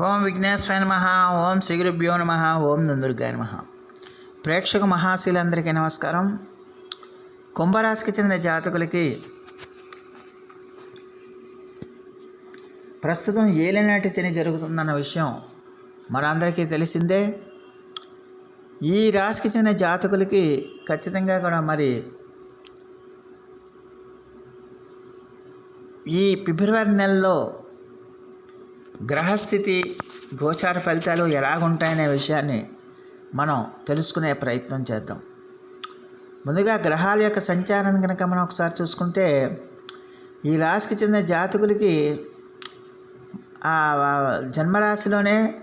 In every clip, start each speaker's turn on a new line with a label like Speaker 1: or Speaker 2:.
Speaker 1: ఓం విఘ్నేశ్వర నమ ఓం శ్రీగురుభ్యో నమ ఓం నందుర్గాయ నమ. ప్రేక్షక మహాశీలందరికీ నమస్కారం. కుంభరాశికి చెందిన జాతకులకి ప్రస్తుతం ఏలినాటి శని జరుగుతుందన్న విషయం మనందరికీ తెలిసిందే. ఈ రాశికి చెందిన జాతకులకి ఖచ్చితంగా కూడా మరి ఈ ఫిబ్రవరి నెలలో గ్రహస్థితి గోచార ఫలితాలు ఎలాగుంటాయనే విషయాన్ని మనం తెలుసుకునే ప్రయత్నం చేద్దాం. ముందుగా గ్రహాల యొక్క సంచారం కనుక మనం ఒకసారి చూసుకుంటే ఈ రాశికి చెందిన జాతకులకి ఆ జన్మరాశిలోనే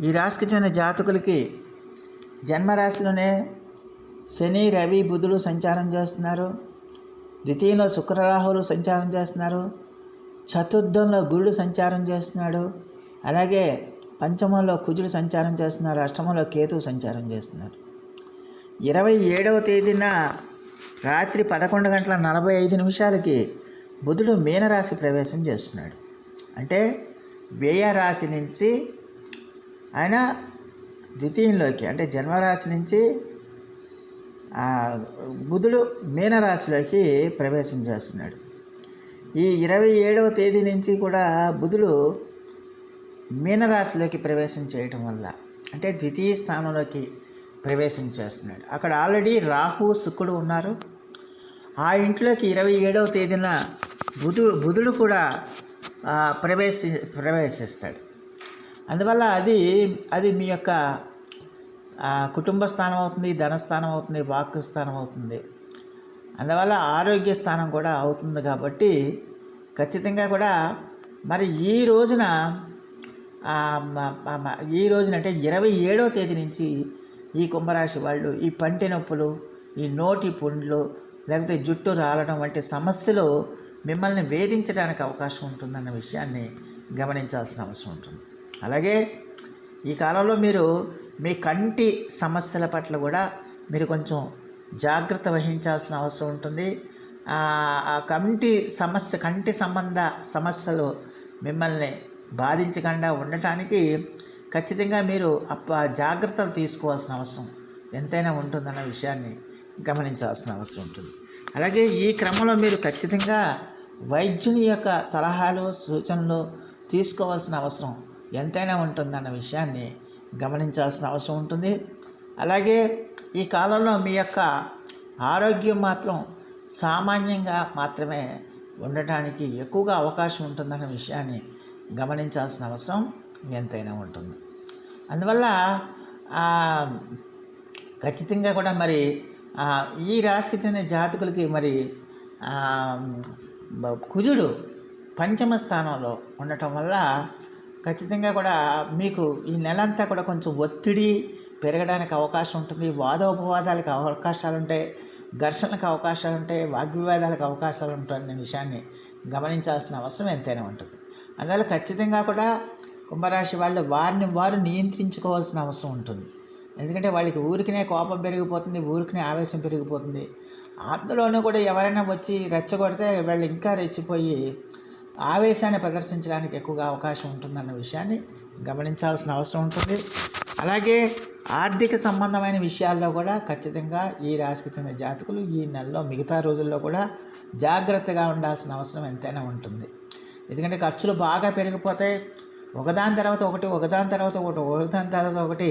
Speaker 1: ఈ రాశికి చెందిన జాతకులకి జన్మరాశిలోనే శని రవి బుధులు సంచారం చేస్తున్నారు. ద్వితీయంలో శుక్రరాహులు సంచారం చేస్తున్నారు. చతుర్థంలో గురుడు సంచారం చేస్తున్నాడు. అలాగే పంచమంలో కుజుడు సంచారం చేస్తున్నారు. అష్టమంలో కేతువు సంచారం చేస్తున్నారు. ఇరవై ఏడవ తేదీన రాత్రి పదకొండు గంటల నలభై ఐదు నిమిషాలకి బుధుడు మీనరాశి ప్రవేశం చేస్తున్నాడు. అంటే వ్యయ రాశి నుంచి ఆయన ద్వితీయంలోకి అంటే జన్మరాశి నుంచి బుధుడు మీనరాశిలోకి ప్రవేశం చేస్తున్నాడు. ఈ ఇరవై ఏడవ తేదీ నుంచి కూడా బుధుడు మీనరాశిలోకి ప్రవేశం చేయటం వల్ల అంటే ద్వితీయ స్థానంలోకి ప్రవేశం చేస్తున్నాడు. అక్కడ ఆల్రెడీ రాహు శుక్రుడు ఉన్నారు. ఆ ఇంట్లోకి ఇరవై ఏడవ తేదీన బుధు బుధుడు కూడా ప్రవేశి ప్రవేశిస్తాడు. అందువల్ల అది అది మీ యొక్క కుటుంబ స్థానం అవుతుంది ధనస్థానం అవుతుంది వాక్ స్థానం అవుతుంది. అందువల్ల ఆరోగ్య స్థానం కూడా అవుతుంది కాబట్టి ఖచ్చితంగా కూడా మరి ఈ రోజున ఈ రోజున అంటే ఇరవై ఏడవ తేదీ నుంచి ఈ కుంభరాశి వాళ్ళు ఈ పంటి నొప్పులు ఈ నోటి పుండ్లు లేకపోతే జుట్టు రాలడం వంటి సమస్యలు మిమ్మల్ని వేధించడానికి అవకాశం ఉంటుందన్న విషయాన్ని గమనించాల్సిన అవసరం ఉంటుంది. అలాగే ఈ కాలంలో మీరు మీ కంటి సమస్యల పట్ల కూడా మీరు కొంచెం జాగ్రత్త వహించాల్సిన అవసరం ఉంటుంది. ఆ కంటి సమస్య కంటి సంబంధ సమస్యలు మిమ్మల్ని బాధించకుండా ఉండటానికి ఖచ్చితంగా మీరు అప్ప జాగ్రత్తలు తీసుకోవాల్సిన అవసరం ఎంతైనా ఉంటుందన్న విషయాన్ని గమనించాల్సిన అవసరం ఉంటుంది. అలాగే ఈ క్రమంలో మీరు ఖచ్చితంగా వైద్యుని యొక్క సలహాలు సూచనలు తీసుకోవాల్సిన అవసరం ఎంతైనా ఉంటుందన్న విషయాన్ని గమనించాల్సిన అవసరం ఉంటుంది. అలాగే ఈ కాలంలో మీ యొక్క ఆరోగ్యం మాత్రం సామాన్యంగా మాత్రమే ఉండటానికి ఎక్కువగా అవకాశం ఉంటుందన్న విషయాన్ని గమనించాల్సిన అవసరం ఎంతైనా ఉంటుంది. అందువల్ల ఖచ్చితంగా కూడా మరి ఈ రాశికి చెందిన జాతకులకి మరి కుజుడు పంచమ స్థానంలో ఉండటం వల్ల ఖచ్చితంగా కూడా మీకు ఈ నెలంతా కూడా కొంచెం ఒత్తిడి పెరగడానికి అవకాశం ఉంటుంది. వాదోపవాదాలకు అవకాశాలు ఉంటాయి ఘర్షణలకు అవకాశాలు ఉంటాయి వాగ్వివాదాలకు అవకాశాలు ఉంటాయనే విషయాన్ని గమనించాల్సిన అవసరం ఎంతైనా ఉంటుంది. అందువల్ల ఖచ్చితంగా కూడా కుంభరాశి వాళ్ళు వారిని వారు నియంత్రించుకోవాల్సిన అవసరం ఉంటుంది. ఎందుకంటే వాళ్ళకి ఊరికినే కోపం పెరిగిపోతుంది ఊరికినే ఆవేశం పెరిగిపోతుంది. అందులోనూ కూడా ఎవరైనా వచ్చి రెచ్చగొడితే వాళ్ళు ఇంకా రెచ్చిపోయి ఆవేశాన్ని ప్రదర్శించడానికి ఎక్కువగా అవకాశం ఉంటుందన్న విషయాన్ని గమనించాల్సిన అవసరం ఉంటుంది. అలాగే ఆర్థిక సంబంధమైన విషయాల్లో కూడా ఖచ్చితంగా ఈ రాశికి చెందిన జాతకులు ఈ నెలలో మిగతా రోజుల్లో కూడా జాగ్రత్తగా ఉండాల్సిన అవసరం ఎంతైనా ఉంటుంది. ఎందుకంటే ఖర్చులు బాగా పెరిగిపోతాయి ఒకదాని తర్వాత ఒకటి ఒకదాని తర్వాత ఒకటి ఒకదాని తర్వాత ఒకటి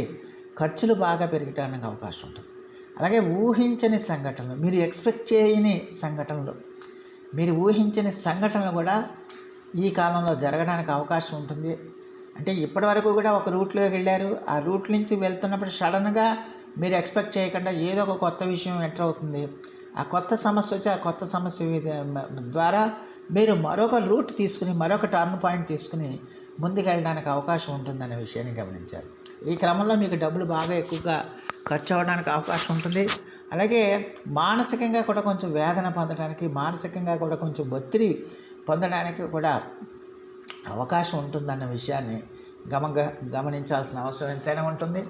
Speaker 1: ఖర్చులు బాగా పెరగటానికి అవకాశం ఉంటుంది. అలాగే ఊహించని సంఘటనలు మీరు ఎక్స్పెక్ట్ చేయని సంఘటనలు మీరు ఊహించని సంఘటనలు కూడా ఈ కాలంలో జరగడానికి అవకాశం ఉంటుంది. అంటే ఇప్పటి వరకు కూడా ఒక రూట్లో వెళ్ళారు. ఆ రూట్ నుంచి వెళ్తున్నప్పుడు సడన్గా మీరు ఎక్స్పెక్ట్ చేయకుండా ఏదో ఒక కొత్త విషయం ఎంటర్ అవుతుంది. ఆ కొత్త సమస్య వచ్చి ఆ కొత్త సమస్య ద్వారా మీరు మరొక రూట్ తీసుకుని మరొక టర్న్ పాయింట్ తీసుకుని ముందుకు వెళ్ళడానికి అవకాశం ఉంటుందనే విషయాన్ని గమనించారు. ఈ క్రమంలో మీకు డబ్బులు బాగా ఎక్కువగా ఖర్చు అవ్వడానికి అవకాశం ఉంటుంది. అలాగే మానసికంగా కూడా కొంచెం వేదన పొందడానికి మానసికంగా కూడా కొంచెం ఒత్తిడి పొందడానికి కూడా అవకాశం ఉంటుందన్న విషయాన్ని గమ గమనించాల్సిన అవసరం ఎంతైనా ఉంటుంది.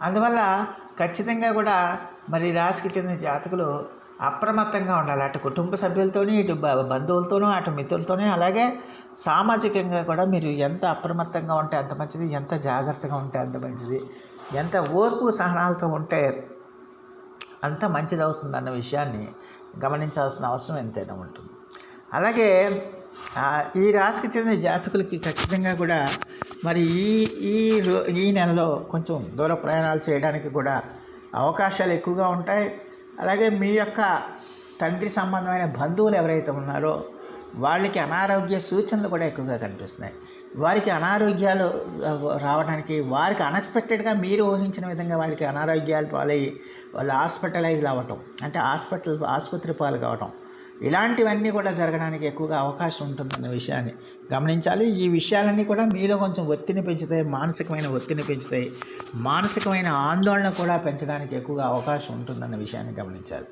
Speaker 1: అందువల్ల ఖచ్చితంగా కూడా మరి రాశికి చెందిన జాతకులు అప్రమత్తంగా ఉండాలి. అటు కుటుంబ సభ్యులతోని ఇటు బంధువులతోనూ అటు మిత్రులతోనే అలాగే సామాజికంగా కూడా మీరు ఎంత అప్రమత్తంగా ఉంటే అంత మంచిది ఎంత జాగ్రత్తగా ఉంటే అంత మంచిది ఎంత ఓర్పు సహనాలతో ఉంటే అంత మంచిది విషయాన్ని గమనించాల్సిన అవసరం ఎంతైనా ఉంటుంది. అలాగే ఈ రాశికి చెందిన జాతకులకి ఖచ్చితంగా కూడా మరి ఈ ఈ రో- ఈ నెలలో కొంచెం దూర ప్రయాణాలు చేయడానికి కూడా అవకాశాలు ఎక్కువగా ఉంటాయి. అలాగే మీ యొక్క తండ్రి సంబంధమైన బంధువులు ఎవరైతే ఉన్నారో వాళ్ళకి అనారోగ్య సూచనలు కూడా ఎక్కువగా కనిపిస్తున్నాయి. వారికి అనారోగ్యాలు రావడానికి వారికి అన్ఎక్స్పెక్టెడ్గా మీరు ఊహించిన విధంగా వాళ్ళకి అనారోగ్యాలు పాలయ్యి వాళ్ళు హాస్పిటలైజ్ అవ్వటం అంటే హాస్పిటల్ ఆసుపత్రి పాలు కావటం ఇలాంటివన్నీ కూడా జరగడానికి ఎక్కువగా అవకాశం ఉంటుందన్న విషయాన్ని గమనించాలి. ఈ విషయాలన్నీ కూడా మీలో కొంచెం ఒత్తిడిని పెంచుతాయి మానసికమైన ఒత్తిడిని పెంచుతాయి మానసికమైన ఆందోళన కూడా పెంచడానికి ఎక్కువగా అవకాశం ఉంటుందన్న విషయాన్ని గమనించాలి.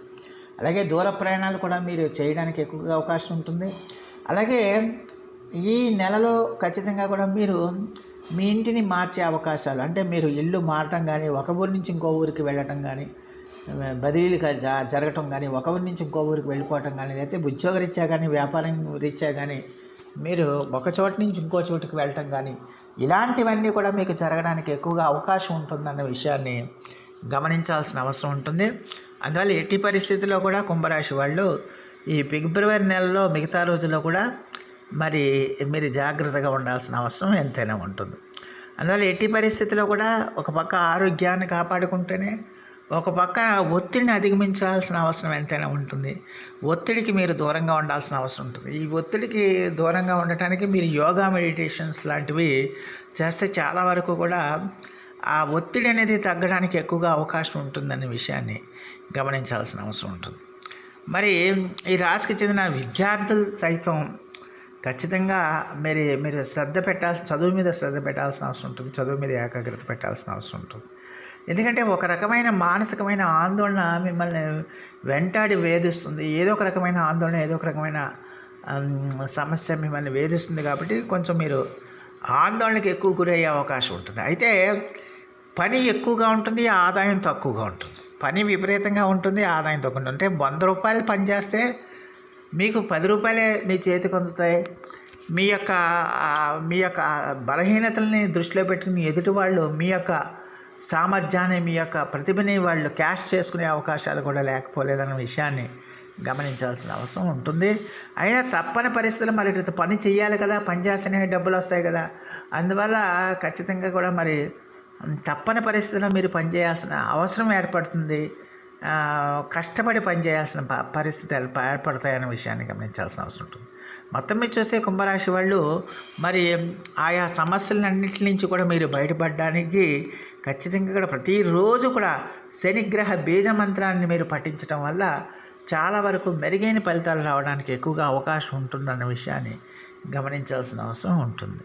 Speaker 1: అలాగే దూర ప్రయాణాలు కూడా మీరు చేయడానికి ఎక్కువగా అవకాశం ఉంటుంది. అలాగే ఈ నెలలో ఖచ్చితంగా కూడా మీరు మీ ఇంటిని మార్చే అవకాశాలు అంటే మీరు ఇల్లు మారటం కానీ ఒక ఊరి నుంచి ఇంకో ఊరికి వెళ్ళటం కానీ బదిలీలు జరగటం కానీ ఒక ఊరి నుంచి ఇంకో ఊరికి వెళ్ళిపోవటం కానీ లేకపోతే ఉద్యోగరీత్యా కానీ వ్యాపారం రీత్యా కానీ మీరు ఒక చోటు నుంచి ఇంకో చోటుకి వెళ్ళటం కానీ ఇలాంటివన్నీ కూడా మీకు జరగడానికి ఎక్కువగా అవకాశం ఉంటుందన్న విషయాన్ని గమనించాల్సిన అవసరం ఉంటుంది. అందువల్ల ఎట్టి పరిస్థితుల్లో కూడా కుంభరాశి వాళ్ళు ఈ ఫిబ్రవరి నెలలో మిగతా రోజుల్లో కూడా మరి మీరు జాగ్రత్తగా ఉండాల్సిన అవసరం ఎంతైనా ఉంటుంది. అందువల్ల ఎట్టి పరిస్థితిలో కూడా ఒక పక్క ఆరోగ్యాన్ని కాపాడుకుంటేనే ఒక పక్క ఒత్తిడిని అధిగమించాల్సిన అవసరం ఎంతైనా ఉంటుంది. ఒత్తిడికి మీరు దూరంగా ఉండాల్సిన అవసరం ఉంటుంది. ఈ ఒత్తిడికి దూరంగా ఉండటానికి మీరు యోగా మెడిటేషన్స్ లాంటివి చేస్తే చాలా వరకు కూడా ఆ ఒత్తిడి అనేది తగ్గడానికి ఎక్కువగా అవకాశం ఉంటుందనే విషయాన్ని గమనించాల్సిన అవసరం ఉంటుంది. మరి ఈ రాశికి చెందిన విద్యార్థులు సైతం ఖచ్చితంగా మీరు మీరు శ్రద్ధ పెట్టాల్సిన చదువు మీద శ్రద్ధ పెట్టాల్సిన అవసరం ఉంటుంది. చదువు మీద ఏకాగ్రత పెట్టాల్సిన అవసరం ఉంటుంది. ఎందుకంటే ఒక రకమైన మానసికమైన ఆందోళన మిమ్మల్ని వెంటాడి వేధిస్తుంది. ఏదో ఒక రకమైన ఆందోళన ఏదో ఒక రకమైన సమస్య మిమ్మల్ని వేధిస్తుంది కాబట్టి కొంచెం మీరు ఆందోళనకి ఎక్కువ గురయ్యే అవకాశం ఉంటుంది. అయితే పని ఎక్కువగా ఉంటుంది ఆదాయం తక్కువగా ఉంటుంది. పని విపరీతంగా ఉంటుంది ఆదాయం తక్కువ ఉంటుంది. అంటే వంద రూపాయలు పని చేస్తే మీకు పది రూపాయలే మీ చేతికి అందుతాయి. మీ యొక్క మీ యొక్క బలహీనతల్ని దృష్టిలో పెట్టుకుని ఎదుటి వాళ్ళు మీ యొక్క సామర్థ్యాన్ని మీ యొక్క ప్రతిభని వాళ్ళు క్యాష్ చేసుకునే అవకాశాలు కూడా లేకపోలేదన్న విషయాన్ని గమనించాల్సిన అవసరం ఉంటుంది. అయినా తప్పని పరిస్థితులు మరి ఇటు పని చేయాలి కదా పని చేస్తేనే డబ్బులు వస్తాయి కదా. అందువల్ల ఖచ్చితంగా కూడా మరి తప్పని పరిస్థితుల్లో మీరు పనిచేయాల్సిన అవసరం ఏర్పడుతుంది. కష్టపడి పనిచేయాల్సిన ప- ఏర్పడతాయనే విషయాన్ని గమనించాల్సిన అవసరం ఉంటుంది. మొత్తం మీద చూస్తే కుంభరాశి వాళ్ళు మరి ఆయా సమస్యలన్నింటి నుంచి కూడా మీరు బయటపడడానికి ఖచ్చితంగా కూడా ప్రతిరోజు కూడా శనిగ్రహ బీజ మంత్రాన్ని మీరు పఠించడం వల్ల చాలా వరకు మెరుగైన ఫలితాలు రావడానికి ఎక్కువగా అవకాశం ఉంటుందన్న విషయాన్ని గమనించాల్సిన అవసరం ఉంటుంది.